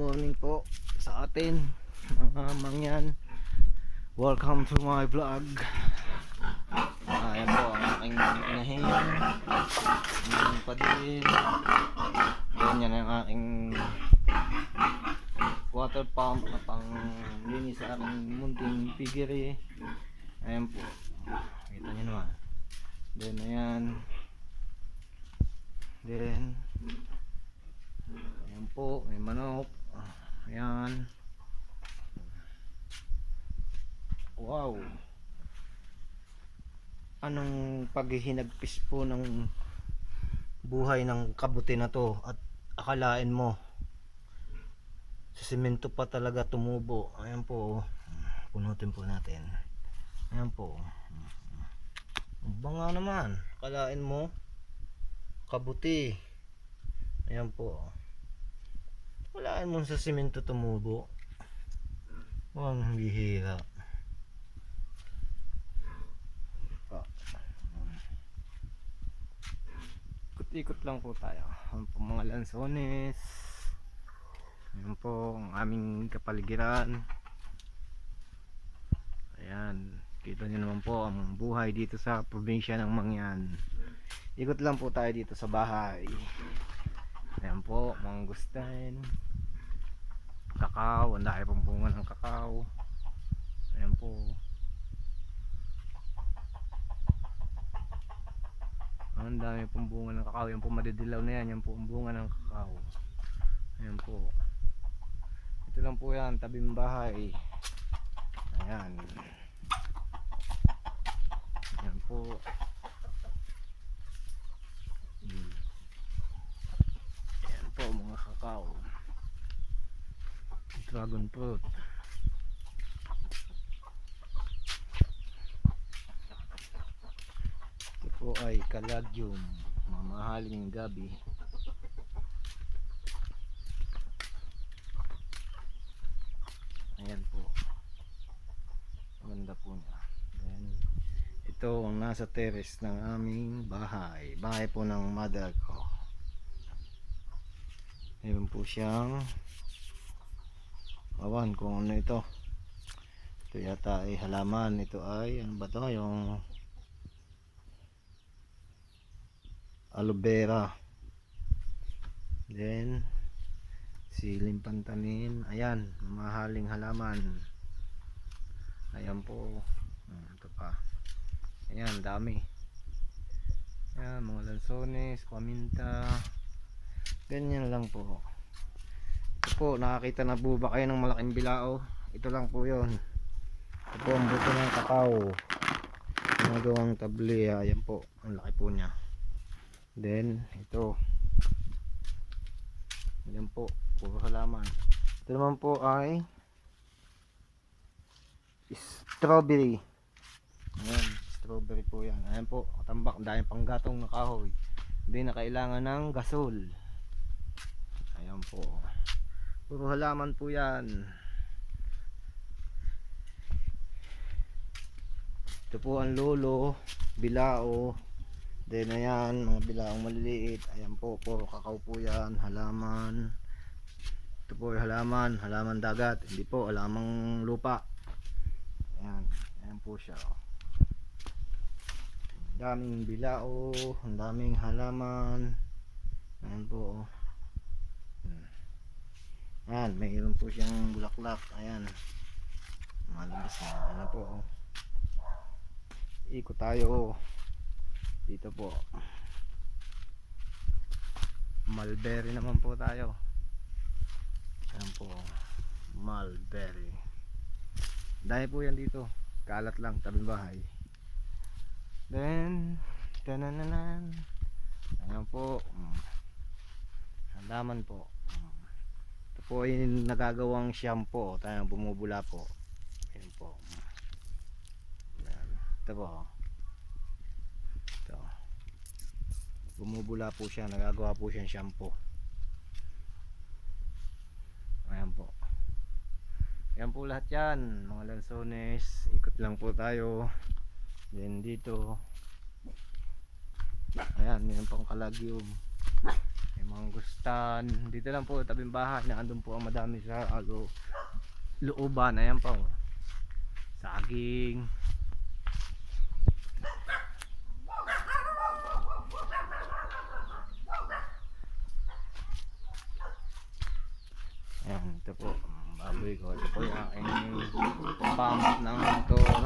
morning po sa atin mga mangyan. Welcome to my vlog. Ayan po ang aking inahin. Ang padil. Yan yan ang aking water pump na pang linis sa aking munting piggery ayan po. Kita nyo naman. Then ayan. Then ayan po may manok ayan. Wow. Anong paghihinagpis po ng buhay ng kabuti na to at akalain mo sa simento pa talaga tumubo. Ayan po punutin po natin. Ayan po. Banga naman. Akalain mo kabuti. Ayan po akalain mo sa simento tumubo. Wang bihira ikot-ikot lang po tayo. Ang mga lansones. Yun po ang aming kapaligiran. Ayan kita nyo naman po ang buhay dito sa probinsya ng Mangyan. Ikot lang po tayo dito sa bahay ayan po mangustin kakao ang dahil pong bunga ng kakao. Ayan po. Ang dami pong bunga ng kakao. Yan po madidilaw na yan. Yan po ang bunga ng kakao. Ayan po. Ito lang po yan tabing bahay. Ayan. Ayan po Hmm. ayan po mga kakao dragon fruit. Ito po ay kalagyum mamahaling gabi. Ayan po. Ganda po niya. Then ito ang nasa terrace ng aming bahay. Bahay po ng mother ko meron po siyang awan kung ano ito. Ito yata ay halaman. Ito ay ano ba to? Yung aloe vera. Then siling pantanin. Ayan mamahaling halaman. Ayan po. Hmm, ito pa. Ayan dami. Ayan mga lansones paminta ganyan lang po. Ito po nakakita na po ba kayo ng malaking bilao? Ito lang po yon ito po ang buto ng kakao. Ginagawang tabli ayan po. Ang laki po niya. Then ito. Ayan po. Puro halaman. Ito naman po ay strawberry. Ayan strawberry po yan. Ayan po. Katambak. Dahil panggatong na kahoy. Hindi na kailangan ng gasol ayan po. Puro halaman po yan. Ito po ang lolo bilao. Then ayan mga bilaong maliliit. Ayan po puro kakao po yan halaman. Ito po halaman halaman dagat. Hindi po halamang lupa. Ayan ayan po siya oh. Daming bilao ang daming halaman. Ayan po oh. Hmm. ayan mayroon po siyang bulaklak. Ayan. Malabas na ayan po oh. ikot tayo oh. dito po. Mulberry naman po tayo. Ayan po mulberry. Dahil po yan dito. Kalat lang tabi bahay. Then tanananan ayan po. Mm. halaman po po yung nagagawang shampoo tayo bumubula po. Ayan po. Ayan. ito po. Ito. Bumubula po siya nagagawa po siyang shampoo. Ayan po. Yan po lahat yan mga lansones. Ikot lang po tayo. Then dito. Ayan mayroon pang kalagyum may mangustan. Dito lang po tabing bahay na andun po ang madami sa alo looban. Ayan po. Saging. Ayan, ito po. Baboy ko. Ito po yung aking pump ng motor.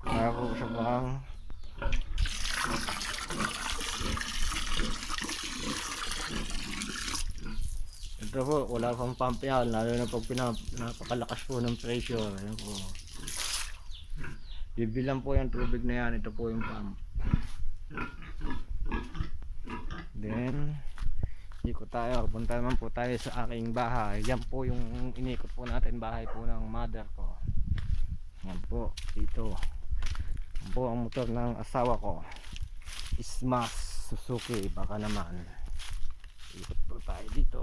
Para po sa bang Ito po, wala pang pump yan, lalo na pag pinap napakalakas po ng pressure. Ayan po. Bibilang po yung tubig na yan, ito po yung pump. Then, ikot tayo, punta naman po tayo sa aking bahay. Yan po yung inikot po natin bahay po ng mother ko. Yan po, dito. Yan po ang motor ng asawa ko. Smash Suzuki, baka naman. Ikot po tayo dito.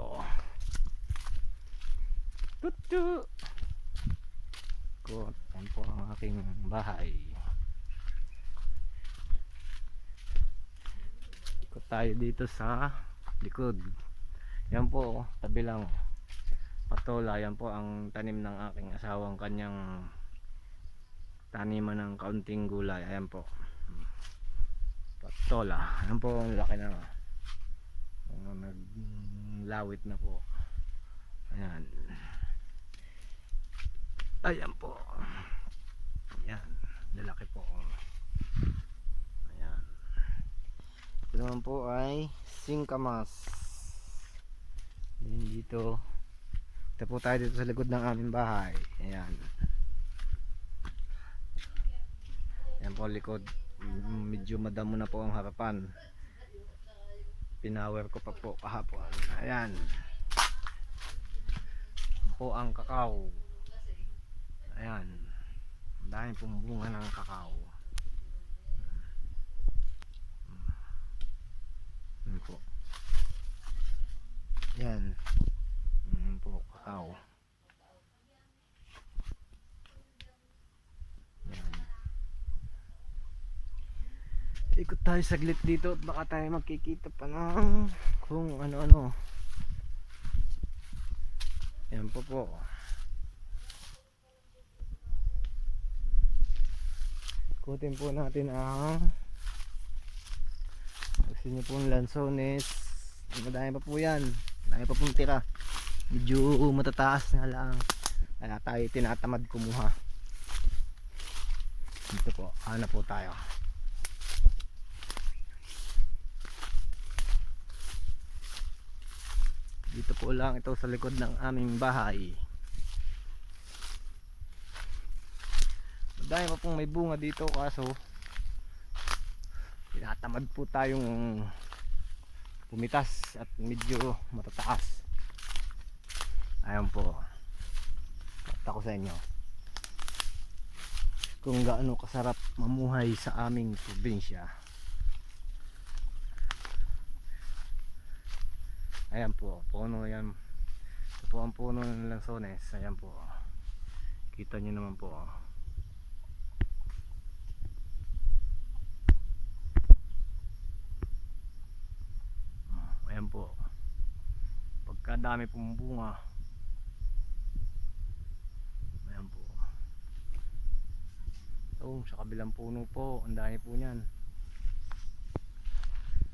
Tutu! Ikot. Yan po ang aking bahay. Ikot tayo dito sa likod. Yan po, tabi lang. Patola, yan po ang tanim ng aking asawang kanyang taniman ng kaunting gulay. Ayan po. Patola. Ayan po ang laki na. Naglawit na po. Ayan. Ayan po. Ayan. Lalaki po. Ayan. Ito naman po ay singkamas. Then dito. Ito po tayo dito sa likod ng aming bahay. Ayan. Ayan po likod. Medyo madamo na po ang harapan. Pinower ko pa po kahapon. Ayan. Ayan po ang kakao. Ayan. Ang dami pong ng kakao. Ayan po. Ayan. Ayan po, kakao. Ayan. Ikot tayo saglit dito at baka tayo magkikita pa ng kung ano-ano. Ayan po po. Ikutin po natin ang gusto nyo pong lansones. Madami pa po yan. Madami pa pong tira. Medyo matataas na lang. Kaya tayo tinatamad kumuha. Dito po. Hanap po tayo? Dito po lang ito sa likod ng aming bahay madami pa pong may bunga dito kaso tinatamad po tayong pumitas at medyo matataas. Ayan po. Pakita ko sa inyo. Kung gaano kasarap mamuhay sa aming probinsya. Ayan po puno yan. Ito po ang puno ng lansones. Ayan po. Kita nyo naman po po. Pagkadami pong bunga. Ayan po. Oh sa kabilang puno po. Ang dami po niyan.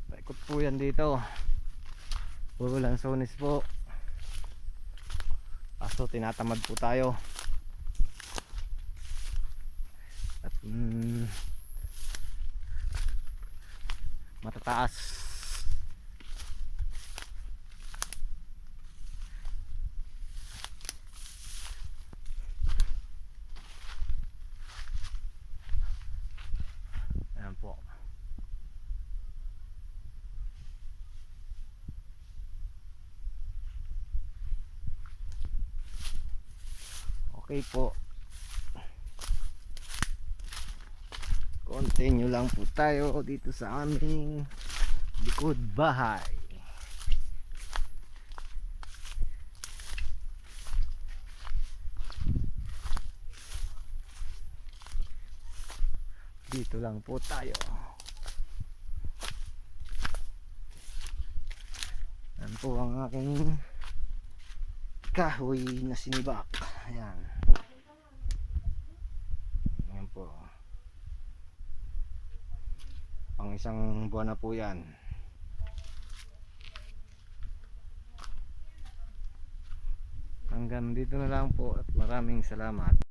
Paikot po yan dito. Puro lansones po. Kaso tinatamad po tayo. At mm, matataas Ayan po. Okay po. Continue lang po tayo dito sa aming likod bahay. Dito lang po tayo. Yan po ang aking kahoy na sinibak. Ayan. Ayan po. Pang isang buwan na po yan. Hanggang dito na lang po at maraming salamat.